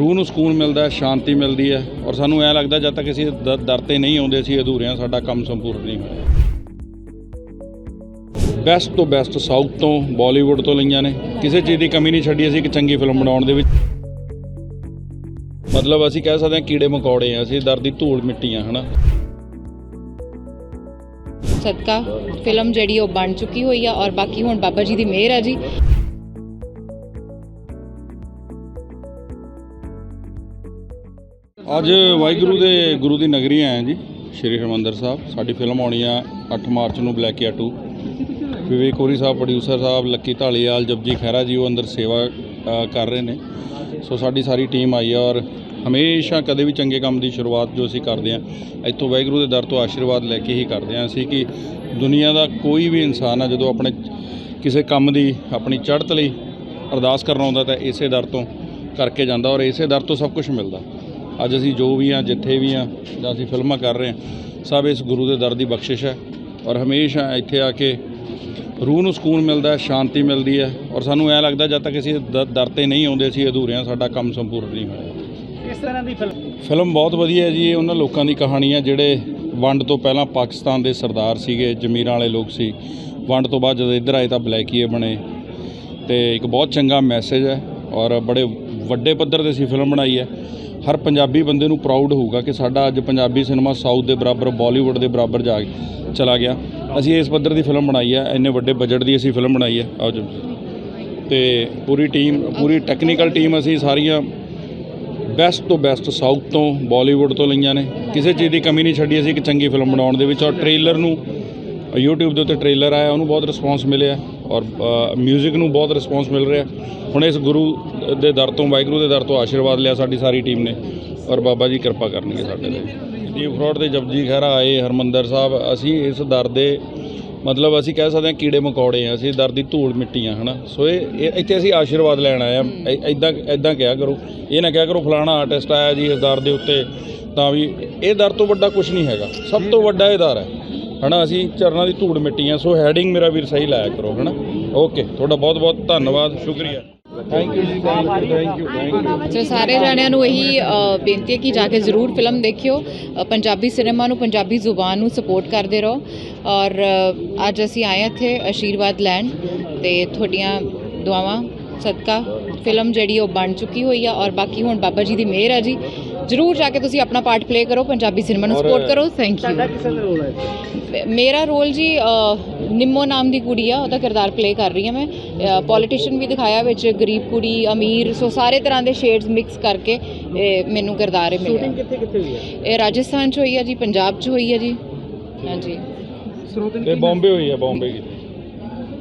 ਰੂਹ ਨੂੰ ਸਕੂਨ ਮਿਲਦਾ ਹੈ ਸ਼ਾਂਤੀ ਮਿਲਦੀ ਹੈ ਔਰ ਸਾਨੂੰ ਐ ਲੱਗਦਾ ਜਦ ਤੱਕ ਅਸੀਂ ਦ- ਦਰ ਤੇ ਨਹੀਂ ਆਉਂਦੇ, ਅਸੀਂ ਅਧੂਰੇ ਹਾਂ, ਸਾਡਾ ਕੰਮ ਸੰਪੂਰਨ ਨਹੀਂ ਹੋਇਆ। ਬੈਸਟ ਤੋਂ ਬੈਸਟ ਸਾਊਥ ਤੋਂ ਬਾਲੀਵੁੱਡ ਤੋਂ ਲਈਆਂ ਨੇ। ਕਿਸੇ ਚੀਜ਼ ਦੀ ਕਮੀ ਨਹੀਂ ਛੱਡੀ ਅਸੀਂ ਇੱਕ ਚੰਗੀ ਫਿਲਮ ਬਣਾਉਣ ਦੇ ਵਿੱਚ। ਮਤਲਬ ਅਸੀਂ ਕਹਿ ਸਕਦੇ ਹਾਂ ਕੀੜੇ ਮਕੌੜੇ ਆ ਅਸੀਂ ਦਰ ਦੀ ਧੂੜ ਮਿੱਟੀ ਆ ਹਨਾ? ਸਦਕਾ ਫਿਲਮ ਜਿਹੜੀ ਉਹ ਬਣ ਚੁੱਕੀ ਹੋਈ ਆ ਔਰ ਬਾਕੀ ਹੁਣ ਬਾਬਾ ਜੀ ਦੀ ਮਿਹਰ ਆ ਜੀ। ਅੱਜ ਵਾਹਿਗੁਰੂ ਦੇ ਗੁਰੂ ਦੀ ਨਗਰੀ ਆਏ ਜੀ, ਸ਼੍ਰੀ ਹਰਿਮੰਦਰ ਸਾਹਿਬ। ਸਾਡੀ ਫਿਲਮ ਆਉਣੀ ਆ 8 ਮਾਰਚ ਨੂੰ ਬਲੈਕ ਬਲੈਕੀਆ 2 ਵਿਵੇਕ ਕੋਰੀ ਸਾਹਿਬ ਪ੍ਰੋਡਿਊਸਰ ਸਾਹਿਬ, ਲੱਕੀ ਢਾਲੀਵਾਲ ਜਪਜੀ ਖਹਿਰਾ ਜੀ, ਉਹ ਅੰਦਰ ਸੇਵਾ ਕਰ ਰਹੇ ਨੇ। ਸੋ ਸਾਡੀ ਸਾਰੀ ਟੀਮ ਆਈ ਆ ਔਰ ਹਮੇਸ਼ਾ ਕਦੇ ਵੀ ਚੰਗੇ ਕੰਮ ਦੀ ਸ਼ੁਰੂਆਤ ਜੋ ਅਸੀਂ ਕਰਦੇ ਹਾਂ ਇੱਥੋਂ ਵਾਹਿਗੁਰੂ ਦੇ ਦਰ ਤੋਂ ਆਸ਼ੀਰਵਾਦ ਲੈ ਕੇ ਹੀ ਕਰਦੇ ਹਾਂ ਅਸੀਂ ਕਿ ਦੁਨੀਆ ਦਾ ਕੋਈ ਵੀ ਇਨਸਾਨ ਆ, ਜਦੋਂ ਆਪਣੇ ਕਿਸੇ ਕੰਮ ਦੀ ਆਪਣੀ ਚੜ੍ਹਤ ਲਈ ਅਰਦਾਸ ਕਰਨ ਆਉਂਦਾ ਤਾਂ ਇਸੇ ਦਰ ਤੋਂ ਕਰਕੇ ਜਾਂਦਾ ਔਰ ਇਸੇ ਦਰ ਤੋਂ ਸਭ ਕੁਝ ਮਿਲਦਾ। ਅੱਜ ਅਸੀਂ ਜੋ ਵੀ ਆ ਜਿੱਥੇ ਵੀ ਆ ਜਾਂ ਅਸੀਂ ਫਿਲਮਾਂ ਕਰ ਰਹੇ ਹਾਂ ਸਭ ਇਸ ਗੁਰੂ ਦੇ ਦਰ ਦੀ ਬਖਸ਼ਿਸ਼ ਹੈ। ਔਰ ਹਮੇਸ਼ਾ ਇੱਥੇ ਆ ਕੇ ਰੂਹ ਨੂੰ ਸਕੂਨ ਮਿਲਦਾ ਹੈ ਸ਼ਾਂਤੀ ਮਿਲਦੀ ਹੈ। ਔਰ ਸਾਨੂੰ ਐ ਲੱਗਦਾ ਜਦ ਤੱਕ ਅਸੀਂ ਦਰ ਤੇ ਨਹੀਂ ਆਉਂਦੇ ਅਸੀਂ ਅਧੂਰੇ ਹਾਂ ਸਾਡਾ ਕੰਮ ਸੰਪੂਰਨ ਨਹੀਂ ਹੋਇਆ। ਕਿਸ ਤਰ੍ਹਾਂ ਦੀ ਫਿਲਮ? ਫਿਲਮ ਬਹੁਤ ਵਧੀਆ ਹੈ ਜੀ ਇਹ ਉਹਨਾਂ ਲੋਕਾਂ ਦੀ ਕਹਾਣੀ ਹੈ ਜਿਹੜੇ ਵੰਡ ਤੋਂ ਪਹਿਲਾਂ ਪਾਕਿਸਤਾਨ ਦੇ ਸਰਦਾਰ ਸੀਗੇ ਜ਼ਮੀਰਾਂ ਵਾਲੇ ਲੋਕ ਸੀ। ਵੰਡ ਤੋਂ ਬਾਅਦ ਜਦੋਂ ਇੱਧਰ ਆਏ ਤਾਂ ਬਲੈਕੀਏ ਬਣੇ। ਤੇ ਇੱਕ ਬਹੁਤ ਚੰਗਾ ਮੈਸੇਜ ਹੈ ਔਰ ਬੜੇ ਵੱਡੇ ਪੱਧਰ ਤੇ ਅਸੀਂ ਫਿਲਮ ਬਣਾਈ ਹੈ। ਹਰ ਪੰਜਾਬੀ ਬੰਦੇ ਨੂੰ ਪ੍ਰਾਊਡ ਹੋਊਗਾ ਕਿ ਸਾਡਾ ਅੱਜ ਪੰਜਾਬੀ ਸਿਨੇਮਾ ਸਾਊਥ ਦੇ ਬਰਾਬਰ ਬਾਲੀਵੁੱਡ ਦੇ ਬਰਾਬਰ ਜਾ ਚਲਾ ਗਿਆ। ਅਸੀਂ ਇਸ ਪੱਧਰ ਦੀ ਫਿਲਮ ਬਣਾਈ ਹੈ, ਇੰਨੇ ਵੱਡੇ ਬਜਟ ਦੀ ਅਸੀਂ ਫਿਲਮ ਬਣਾਈ ਹੈ। ਆਓ ਜੀ। ਤੇ ਪੂਰੀ ਟੀਮ ਪੂਰੀ ਟੈਕਨੀਕਲ ਟੀਮ ਅਸੀਂ ਸਾਰੀਆਂ ਬੈਸਟ ਤੋਂ ਬੈਸਟ ਸਾਊਥ ਤੋਂ ਬਾਲੀਵੁੱਡ ਤੋਂ ਲਈਆਂ ਨੇ। ਕਿਸੇ ਚੀਜ਼ ਦੀ ਕਮੀ ਨਹੀਂ ਛੱਡੀ ਅਸੀਂ ਇੱਕ ਚੰਗੀ ਫਿਲਮ ਬਣਾਉਣ ਦੇ ਵਿੱਚ ਔਰ ਟ੍ਰੇਲਰ ਨੂੰ YouTube ਦੇ ਉੱਤੇ ਟ੍ਰੇਲਰ ਆਇਆ, ਉਹਨੂੰ ਬਹੁਤ ਰਿਸਪੌਂਸ ਮਿਲਿਆ ਔਰ 뮤직 ਨੂੰ ਬਹੁਤ ਰਿਸਪੌਂਸ ਮਿਲ ਰਿਹਾ। ਹੁਣ ਇਸ ਗੁਰੂ ਦੇ ਦਰ ਤੋਂ, ਵਾਹਿਗੁਰੂ ਦੇ ਦਰ ਤੋਂ ਆਸ਼ੀਰਵਾਦ ਲਿਆ ਸਾਡੀ ਸਾਰੀ ਟੀਮ ਨੇ ਔਰ ਬਾਬਾ ਜੀ ਕਿਰਪਾ ਕਰਨਗੇ ਸਾਡੇ ਤੇ। ਦੀਪ ਫਰੋਡ ਦੇ ਜਪਜੀ ਖਹਿਰਾ ਆਏ, ਹਰਮੰਦਰ ਸਾਹਿਬ, ਅਸੀਂ ਇਸ ਦਰ ਦੇ ਮਤਲਬ ਅਸੀਂ ਕਹਿ ਸਕਦੇ ਹਾਂ ਕੀੜੇ ਮਕੌੜੇ ਆ ਅਸੀਂ ਦਰ ਦੀ ਧੂੜ ਮਿੱਟੀ ਆ ਹਨਾ? ਸੋ ਇਹ ਇੱਥੇ ਅਸੀਂ ਆਸ਼ੀਰਵਾਦ ਲੈਣ ਆਏ ਆ ਐਦਾਂ ਐਦਾਂ ਕਿਹਾ ਕਰੋ। ਇਹ ਨਾ ਕਿਹਾ ਕਰੋ, ਫਲਾਣਾ ਆਰਟਿਸਟ ਆਇਆ ਜੀ ਇਸ ਦਰ ਦੇ ਉੱਤੇ, ਤਾਂ ਵੀ ਇਹ ਦਰ ਤੋਂ ਵੱਡਾ ਕੁਝ ਨਹੀਂ ਹੈਗਾ। ਸਭ ਤੋਂ ਵੱਡਾ ਇਹ ਦਰ ਹੈ। ਹਨਾ ਅਸੀਂ ਚਰਨਾਂ ਦੀ ਧੂੜ ਮਿੱਟੀ ਆ ਸੋ ਹੈਡਿੰਗ ਮੇਰਾ ਵੀਰ ਸਹੀ ਲਾਇਆ ਕਰੋ ਹਨਾ? ਓਕੇ ਤੁਹਾਡਾ ਬਹੁਤ ਬਹੁਤ ਧੰਨਵਾਦ ਸ਼ੁਕਰੀਆ। ਥੈਂਕ ਯੂ ਜੀ ਥੈਂਕ ਯੂ ਥੈਂਕ ਯੂ ਸਾਰੇ ਜਣਿਆਂ ਨੂੰ ਇਹੀ ਬੇਨਤੀ ਹੈ ਕਿ ਜਾ ਕੇ ਜ਼ਰੂਰ ਫਿਲਮ ਦੇਖਿਓ ਪੰਜਾਬੀ ਸਿਨੇਮਾ ਨੂੰ ਪੰਜਾਬੀ ਜ਼ੁਬਾਨ ਨੂੰ ਸਪੋਰਟ ਕਰਦੇ ਰਹੋ। ਔਰ ਅੱਜ ਅਸੀਂ ਆਏ ਹਾਂ ਇੱਥੇ ਆਸ਼ੀਰਵਾਦ ਲੈਣ ਤੇ ਤੁਹਾਡੀਆਂ ਦੁਆਵਾਂ ਸਦਕਾ ਫਿਲਮ ਜਿਹੜੀ ਉਹ ਬਣ ਚੁੱਕੀ ਹੋਈ ਆ ਔਰ ਬਾਕੀ ਹੁਣ ਬਾਬਾ ਜੀ ਦੀ ਮਿਹਰ ਆ ਜੀ ਜ਼ਰੂਰ ਜਾ ਕੇ ਤੁਸੀਂ ਆਪਣਾ ਪਾਰਟ ਪਲੇ ਕਰੋ ਪੰਜਾਬੀ ਸਿਨੇਮਾ ਨੂੰ ਸਪੋਰਟ ਕਰੋ ਥੈਂਕ ਤੁਹਾਡਾ ਯੂ ਕਿਸੇ ਦਾ ਰੋਲ ਹੈ ਮੇਰਾ ਰੋਲ ਜੀ ਨਿੰਮੋ ਨਾਮ ਦੀ ਕੁੜੀ ਆ ਉਹਦਾ ਕਿਰਦਾਰ ਪਲੇ ਕਰ ਰਹੀ ਹਾਂ ਮੈਂ ਪੋਲੀਟੀਸ਼ੀਅਨ ਵੀ ਦਿਖਾਇਆ ਵਿੱਚ ਗਰੀਬ ਕੁੜੀ ਅਮੀਰ ਸੋ ਸਾਰੇ ਤਰ੍ਹਾਂ ਦੇ ਸ਼ੇਡਸ ਮਿਕਸ ਕਰਕੇ ਇਹ ਮੈਨੂੰ ਕਿਰਦਾਰ ਇਹ ਸ਼ੂਟਿੰਗ ਮਿਲਿਆ ਕਿੱਥੇ ਕਿੱਥੇ ਹੋਈ ਹੈ ਇਹ ਰਾਜਸਥਾਨ ਚ ਹੋਈ ਆ ਜੀ ਪੰਜਾਬ ਚ ਹੋਈ ਆ ਜੀ ਹਾਂਜੀ ਸਰੋਤਨ ਤੇ ਬੰਬੇ ਹੋਈ ਹੈ ਬੰਬੇ ਕੀ